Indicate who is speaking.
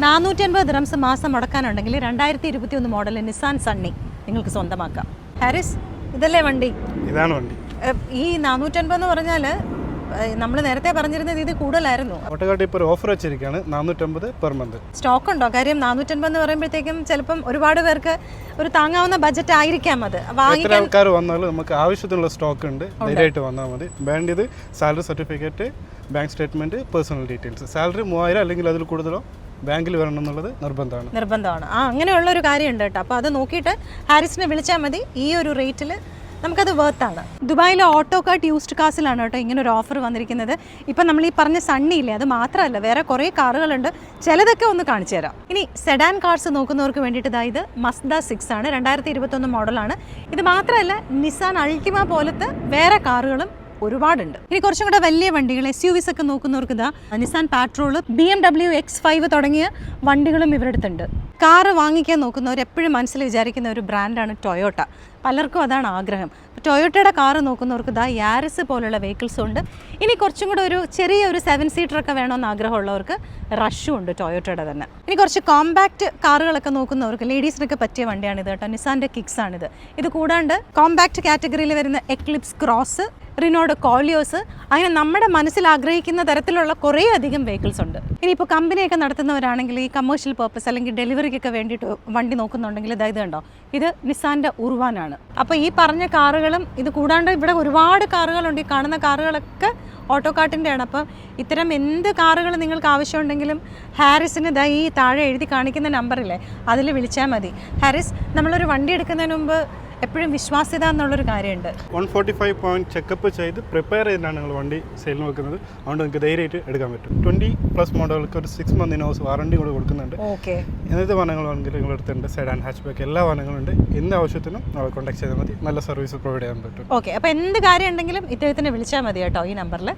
Speaker 1: നാനൂറ്റി അൻപത് ദിറംസ് മാസം മുടക്കാനുണ്ടെങ്കിൽ രണ്ടായിരത്തി ഇരുപത്തി ഒന്ന് മോഡൽ നിസാൻ സണ്ണി നിങ്ങൾക്ക് സ്വന്തമാക്കാം. ഹാരിസ് ഇതല്ലേ വണ്ടി?
Speaker 2: ഇതാണ് വണ്ടി.
Speaker 1: ഈ നാനൂറ്റൻപത് എന്ന് പറഞ്ഞാൽ നമ്മൾ നേരത്തെ പറഞ്ഞിരുന്നത് ഇത് കൂടുതലായിരുന്നു.
Speaker 2: ഓട്ടോക്കാട്ട് ഇപ്പോൾ ഒരു ഓഫർ വെച്ചിരിക്കുകയാണ് നാനൂറ്റമ്പത് പെർ മന്ത്
Speaker 1: സ്റ്റോക്ക് ഉണ്ടോ കാര്യം നാനൂറ്റൻപത് എന്ന് പറയുമ്പോഴത്തേക്കും ചിലപ്പം ഒരുപാട് പേർക്ക് ഒരു താങ്ങാവുന്ന ബജറ്റ് ആയിരിക്കാം അത്. വാങ്ങിക്കാൻ
Speaker 2: ആൾക്കാർ വന്നാലും നമുക്ക് ആവശ്യത്തിനുള്ള സ്റ്റോക്ക് ഉണ്ട്. ധൈര്യമായിട്ട് വന്നാൽ മതി. വേണ്ടത് salary certificate bank statement personal details salary മൂവായിരം അല്ലെങ്കിൽ അതിൽ കൂടുതലോ? ബാങ്കിൽ വരണം എന്നുള്ളത് നിർബന്ധമാണ്.
Speaker 1: നിർബന്ധമാണ്. ആ അങ്ങനെയുള്ള ഒരു കാര്യമുണ്ട് കേട്ടോ. അപ്പോൾ അത് നോക്കിയിട്ട് ഹാരിസിനെ വിളിച്ചാൽ മതി. ഈ ഒരു റേറ്റിൽ നമുക്കത് ആണ്. ദുബായിലെ ഓട്ടോ കാർട്ട് യൂസ്ഡ് കാസിലാണ് കേട്ടോ ഇങ്ങനെ ഒരു ഓഫർ വന്നിരിക്കുന്നത്. ഇപ്പം നമ്മൾ ഈ പറഞ്ഞ സണ്ണി ഇല്ലേ അത് മാത്രമല്ല വേറെ കുറേ കാറുകളുണ്ട്. ചിലതൊക്കെ ഒന്ന് കാണിച്ചു തരാം. ഇനി സെഡാൻ കാർസ് നോക്കുന്നവർക്ക് വേണ്ടിയിട്ട് ഇതായത് മസ്ദ സിക്സ് ആണ്. രണ്ടായിരത്തി ഇരുപത്തൊന്ന് മോഡലാണ് ഇത് മാത്രമല്ല നിസാൻ അൾട്ടിമ പോലത്തെ വേറെ കാറുകളും ഒരുപാടുണ്ട്. ഇനി കുറച്ചും കൂടെ വലിയ വണ്ടികൾ എസ് യു വിസ് ഒക്കെ നോക്കുന്നവർക്ക് ഇതാ Nissan Patrol B M W X five തുടങ്ങിയ വണ്ടികളും ഇവരുടെ അടുത്തുണ്ട് കാറ് വാങ്ങിക്കാൻ നോക്കുന്നവർ എപ്പോഴും മനസ്സിൽ വിചാരിക്കുന്ന ഒരു ബ്രാൻഡാണ് ടൊയോട്ട പലർക്കും അതാണ് ആഗ്രഹം. ടൊയോട്ടയുടെ കാറ് നോക്കുന്നവർക്ക് ഇതാ യാരിസ് പോലുള്ള വെഹിക്കിൾസും ഉണ്ട്. ഇനി കുറച്ചും കൂടെ ഒരു ചെറിയ ഒരു സെവൻ സീറ്ററൊക്കെ വേണമെന്ന് ആഗ്രഹമുള്ളവർക്ക് റഷും ഉണ്ട് ടൊയോട്ടയുടെ തന്നെ. ഇനി കുറച്ച് കോമ്പാക്റ്റ് കാറുകളൊക്കെ നോക്കുന്നവർക്ക് ലേഡീസിനൊക്കെ പറ്റിയ വണ്ടിയാണിത് കേട്ടോ. നിസാന്റെ കിക്സ് ആണിത്. ഇത് കൂടാണ്ട് കോമ്പാക്റ്റ് കാറ്റഗറിയിൽ വരുന്ന എക്ലിപ്സ് ക്രോസ് റിനോഡ് കോളിയോസ് അങ്ങനെ നമ്മുടെ മനസ്സിൽ ആഗ്രഹിക്കുന്ന തരത്തിലുള്ള കുറേ അധികം വെഹിക്കിൾസ് ഉണ്ട്. ഇനിയിപ്പോൾ കമ്പനിയൊക്കെ നടത്തുന്നവരാണെങ്കിൽ ഈ കമേഴ്ഷ്യൽ പർപ്പസ് അല്ലെങ്കിൽ ഡെലിവറിക്കൊക്കെ വേണ്ടിയിട്ട് വണ്ടി നോക്കുന്നുണ്ടെങ്കിൽ ഇതായത് കണ്ടോ? ഇത് നിസാന്റെ ഉർവാനാണ് അപ്പോൾ ഈ പറഞ്ഞ കാറുകളും ഇത് കൂടാണ്ട് ഇവിടെ ഒരുപാട് കാറുകളുണ്ട്. ഈ കാണുന്ന കാറുകളൊക്കെ ഓട്ടോ കാട്ടിന്റെയാണ് അപ്പം ഇത്തരം എന്ത് കാറുകൾ നിങ്ങൾക്ക് ആവശ്യമുണ്ടെങ്കിലും ഹാരിസിന് ദാ ഈ താഴെ എഴുതി കാണിക്കുന്ന നമ്പറില്ലേ അതിൽ വിളിച്ചാൽ മതി. ഹാരിസ് നമ്മളൊരു വണ്ടി എടുക്കുന്നതിന് മുമ്പ് എപ്പോഴും വിശ്വാസ്യത എന്നുള്ളൊരു കാര്യമുണ്ട്.
Speaker 2: One forty five point checkup ചെയ്ത് പ്രിപ്പയർ ചെയ്തിട്ടാണ് ഞങ്ങൾ വണ്ടി സെയിലിന് വെക്കുന്നത്. അതുകൊണ്ട് നിങ്ങൾക്ക് ധൈര്യമായിട്ട് എടുക്കാൻ പറ്റും. ട്വന്റി പ്ലസ് മോഡലുകൾക്ക് ഒരു സിക്സ് മന്ത് ഇനോസ് വാറണ്ടി കൂടെ കൊടുക്കുന്നുണ്ട്.
Speaker 1: ഓക്കെ
Speaker 2: എന്ത് വാഹനങ്ങൾ വേണമെങ്കിലും നിങ്ങളുടെ അടുത്തുണ്ട് സെഡാൻ ഹാച്ച് ബാക്ക് എല്ലാ വാഹനങ്ങളുണ്ട്. എന്ത് ആവശ്യത്തിനും നമ്മൾ കോൺടാക്ട് ചെയ്താൽ മതി. നല്ല സർവീസ് പ്രൊവൈഡ് ചെയ്യാൻ പറ്റും.
Speaker 1: ഓക്കെ അപ്പോൾ എന്ത് കാര്യം ഉണ്ടെങ്കിലും ഇദ്ദേഹത്തിനെ വിളിച്ചാൽ മതി കേട്ടോ ഈ നമ്പറിൽ